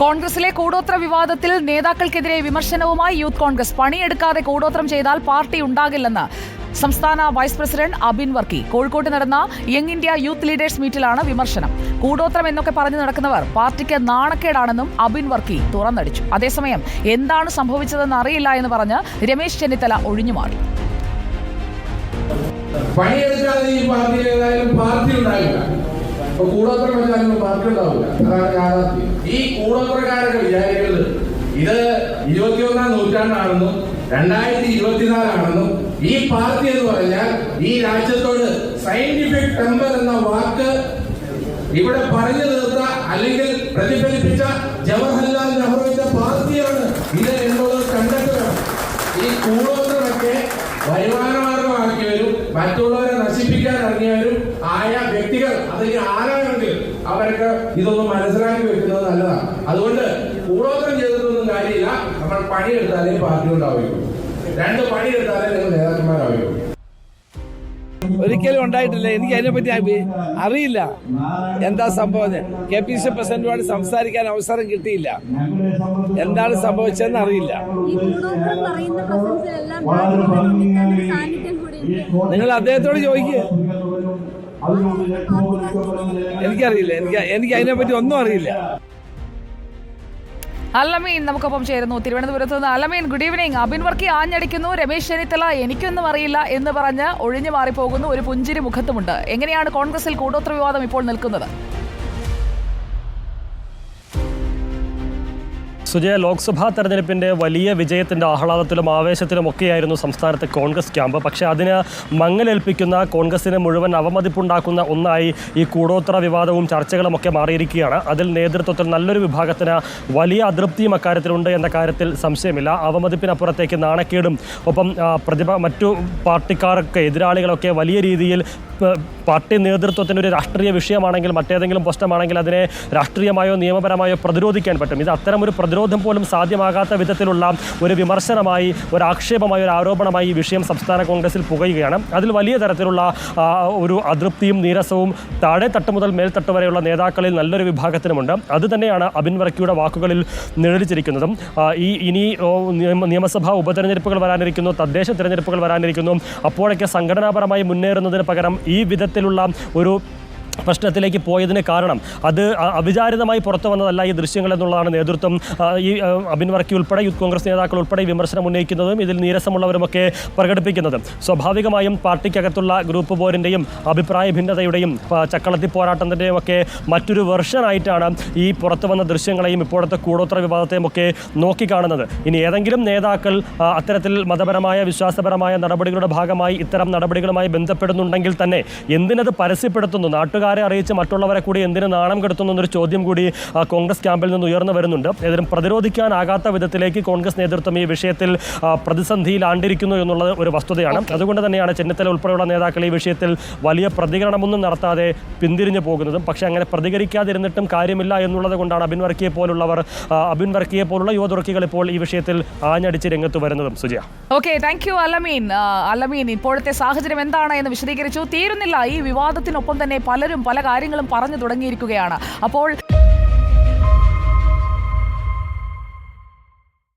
കോൺഗ്രസിലെ കൂടോത്ര വിവാദത്തിൽ നേതാക്കൾക്കെതിരെ വിമർശനവുമായി യൂത്ത് കോൺഗ്രസ്. പണിയെടുക്കാതെ കൂടോത്രം ചെയ്താൽ പാർട്ടി ഉണ്ടാകില്ലെന്ന് സംസ്ഥാന വൈസ് പ്രസിഡന്റ് അബിൻ വർക്കി. കോഴിക്കോട്ട് നടന്ന യങ് ഇന്ത്യ യൂത്ത് ലീഡേഴ്സ് മീറ്റിലാണ് വിമർശനം. കൂടോത്രം എന്നൊക്കെ പറഞ്ഞു നടക്കുന്നവർ പാർട്ടിക്ക് നാണക്കേടാണെന്നും അബിൻ വർക്കി തുറന്നടിച്ചു. അതേസമയം എന്താണ് സംഭവിച്ചതെന്ന് അറിയില്ല എന്ന് പറഞ്ഞ് രമേശ് ചെന്നിത്തല ഒഴിഞ്ഞുമാറി പണിയെടുക്കാതെ പാർട്ടി ഉണ്ടാവില്ല അപ്പൊ കൂടോത്രം വെച്ചാലും പാർട്ടി ഉണ്ടാവില്ല അതാണ് യാഥാർത്ഥ്യം. ഈ കൂടോത്രക്കാരൊക്കെ വിചാരിക്കുന്നത് ഇത് ഇരുപത്തിയൊന്നാം നൂറ്റാണ്ടാണെന്നും രണ്ടായിരത്തി ഇരുപത്തിനാലാണെന്നും ഈ പാർട്ടി എന്ന് പറഞ്ഞാൽ ഈ രാജ്യത്തോട് സയന്റിഫിക് ടെമ്പർ എന്ന വാക്ക് ഇവിടെ പറഞ്ഞു തീർത്ത അല്ലെങ്കിൽ പ്രതിഫലിപ്പിച്ച ജവഹർലാൽ നെഹ്റുവിന്റെ പാർട്ടിയാണ് ഇത് എന്നുള്ളത് കണ്ടെത്തുക. ഈ കൂടോത്രമൊക്കെ വ്യക്തികൾ അല്ലെങ്കിൽ ആരാണെങ്കിൽ അവരൊക്കെ ഇതൊന്നും മനസ്സിലാക്കി വെക്കുന്നത് നല്ലതാണ്. അതുകൊണ്ട് കൂടോത്രം ചെയ്തിട്ടൊന്നും കാര്യമില്ല. നമ്മൾ പണിയെടുത്താലേ പാർട്ടി ഉണ്ടാവുകയുള്ളൂ. രണ്ട് പണിയെടുത്താലേ നിങ്ങൾ നേതാക്കന്മാരാവുകയുള്ളൂ. ഒരിക്കലും ഉണ്ടായിട്ടില്ല. എനിക്ക് അതിനെപ്പറ്റി പറ്റി അറിയില്ല. എന്താ സംഭവം കെ പി സി പ്രസിഡന്റുമായിട്ട് സംസാരിക്കാൻ അവസരം കിട്ടിയില്ല. എന്താണ് സംഭവിച്ചതെന്ന് അറിയില്ല. നിങ്ങൾ അദ്ദേഹത്തോട് ചോദിക്കുക എനിക്കറിയില്ല. എനിക്ക് എനിക്ക് അതിനെ പറ്റി ഒന്നും അറിയില്ല. അലമീൻ നമുക്കൊപ്പം ചേരുന്നു. തിരുവനന്തപുരത്ത് നിന്ന് അലമീൻ ഗുഡ് ഈവനിങ് അബിൻ വർക്കി ആഞ്ഞടിക്കുന്നു. രമേശ് ചെന്നിത്തല എനിക്കൊന്നും അറിയില്ല എന്ന് പറഞ്ഞ് ഒഴിഞ്ഞു മാറിപ്പോകുന്നു. ഒരു പുഞ്ചിരി മുഖത്തുമുണ്ട്. എങ്ങനെയാണ് കോൺഗ്രസിൽ കൂടോത്ര വിവാദം ഇപ്പോൾ നിൽക്കുന്നത്? സുജയ ലോക്സഭാ തെരഞ്ഞെടുപ്പിന്റെ വലിയ വിജയത്തിന്റെ ആഹ്ലാദത്തിലും ആവേശത്തിലും ഒക്കെയായിരുന്നു സംസ്ഥാനത്തെ കോൺഗ്രസ് ക്യാമ്പ്. പക്ഷേ അതിന് മങ്ങലേൽപ്പിക്കുന്ന കോൺഗ്രസിന് മുഴുവൻ അവമതിപ്പുണ്ടാക്കുന്ന ഒന്നായി ഈ കൂടോത്ര വിവാദവും ചർച്ചകളും ഒക്കെ മാറിയിരിക്കുകയാണ്. അതിൽ നേതൃത്വത്തിൽ നല്ലൊരു വിഭാഗത്തിന് വലിയ അതൃപ്തിയും അക്കാര്യത്തിലുണ്ട് എന്ന കാര്യത്തിൽ സംശയമില്ല. അവമതിപ്പിനപ്പുറത്തേക്ക് നാണക്കേടും ഒപ്പം പ്രതിഭ മറ്റു പാർട്ടിക്കാരൊക്കെ എതിരാളികളൊക്കെ വലിയ രീതിയിൽ പാർട്ടി നേതൃത്വത്തിന് ഒരു രാഷ്ട്രീയ വിഷയമാണെങ്കിൽ മറ്റേതെങ്കിലും പ്രശ്നമാണെങ്കിൽ അതിനെ രാഷ്ട്രീയമായോ നിയമപരമായോ പ്രതിരോധിക്കാൻ പറ്റും. ഇത് അത്തരം ഒരു പ്രതിരോധം പോലും സാധ്യമാകാത്ത വിധത്തിലുള്ള ഒരു വിമർശനമായി ഒരു ആക്ഷേപമായി ഒരു ആരോപണമായി ഈ വിഷയം സംസ്ഥാന കോൺഗ്രസിൽ പുകയുകയാണ്. അതിൽ വലിയ തരത്തിലുള്ള ഒരു അതൃപ്തിയും നീരസവും താഴെ തട്ട് മുതൽ മേൽത്തട്ട് വരെയുള്ള നേതാക്കളിൽ നല്ലൊരു വിഭാഗത്തിനുമുണ്ട്. അത് തന്നെയാണ് അബിൻ വർക്കിയുടെ വാക്കുകളിൽ നിഴലിച്ചിരിക്കുന്നതും. ഈ ഇനി നിയമസഭാ ഉപതെരഞ്ഞെടുപ്പുകൾ വരാനിരിക്കുന്നു തദ്ദേശ തിരഞ്ഞെടുപ്പുകൾ വരാനിരിക്കുന്നു. അപ്പോഴൊക്കെ സംഘടനാപരമായി മുന്നേറുന്നതിന് പകരം ഈ വിധത്തിലുള്ള ഒരു പ്രശ്നത്തിലേക്ക് പോയതിന് കാരണം. അത് അവിചാരിതമായി പുറത്തു വന്നതല്ല ഈ ദൃശ്യങ്ങൾ എന്നുള്ളതാണ് നേതൃത്വം. ഈ അബിൻ വർക്കി ഉൾപ്പെടെ യൂത്ത് കോൺഗ്രസ് നേതാക്കൾ ഉൾപ്പെടെ വിമർശനം ഉന്നയിക്കുന്നതും ഇതിൽ നീരസമുള്ളവരുമൊക്കെ പ്രകടിപ്പിക്കുന്നതും. സ്വാഭാവികമായും പാർട്ടിക്കകത്തുള്ള ഗ്രൂപ്പ് പോരിന്റെയും അഭിപ്രായ ഭിന്നതയുടെയും ചക്കളത്തി പോരാട്ടത്തിന്റെയും ഒക്കെ മറ്റൊരു വെർഷനായിട്ടാണ് ഈ പുറത്തു വന്ന ദൃശ്യങ്ങളെയും ഇപ്പോഴത്തെ കൂടോത്ര വിവാദത്തെയും ഒക്കെ നോക്കിക്കാണുന്നത്. ഇനി ഏതെങ്കിലും നേതാക്കൾ അത്തരത്തിൽ മതപരമായ വിശ്വാസപരമായ നടപടികളുടെ ഭാഗമായി ഇത്തരം നടപടികളുമായി ബന്ധപ്പെടുന്നുണ്ടെങ്കിൽ തന്നെ എന്തിനത് പരസ്യപ്പെടുത്തുന്നു? നാട്ടുകാരെ അറിയിച്ച് മറ്റുള്ളവരെ കൂടി എന്തിന് നാണം കെടുത്തുന്നു എന്നൊരു ചോദ്യം കൂടി കോൺഗ്രസ് ക്യാമ്പിൽ നിന്ന് ഉയർന്നു വരുന്നുണ്ട്. ഏതായാലും പ്രതിരോധിക്കാനാകാത്ത വിധത്തിലേക്ക് കോൺഗ്രസ് നേതൃത്വം ഈ വിഷയത്തിൽ പ്രതിസന്ധിയിൽ പ്രതിസന്ധിയിലാണ്ടിരിക്കുന്നു എന്നുള്ളത് ഒരു വസ്തുതയാണ്. അതുകൊണ്ട് തന്നെയാണ് ചെന്നിത്തല ഉൾപ്പെടെയുള്ള നേതാക്കൾ ഈ വിഷയത്തിൽ വലിയ പ്രതികരണമൊന്നും നടത്താതെ പിന്തിരിഞ്ഞു പോകുന്നതും. പക്ഷേ അങ്ങനെ പ്രതികരിക്കാതിരുന്നിട്ടും കാര്യമില്ല എന്നുള്ളത് കൊണ്ടാണ് അബിൻ വർക്കിയെ പോലുള്ളവർ അബിൻ വർക്കിയെ പോലുള്ള യുവതുർക്കികൾ ഇപ്പോൾ ഈ വിഷയത്തിൽ ആഞ്ഞടിച്ച് രംഗത്ത് വരുന്നതും. Sujiya. Okay thank you Alameen. Alameen ഇപ്പോഴത്തെ സാഹചര്യം എന്താണ് എന്ന് വിശദീകരിച്ചു. തീരുന്നില്ല ഈ വിവാദത്തിനൊപ്പം തന്നെ പലരും പല കാര്യങ്ങളും പറഞ്ഞു തുടങ്ങിയിരിക്കുകയാണ്. അപ്പോൾ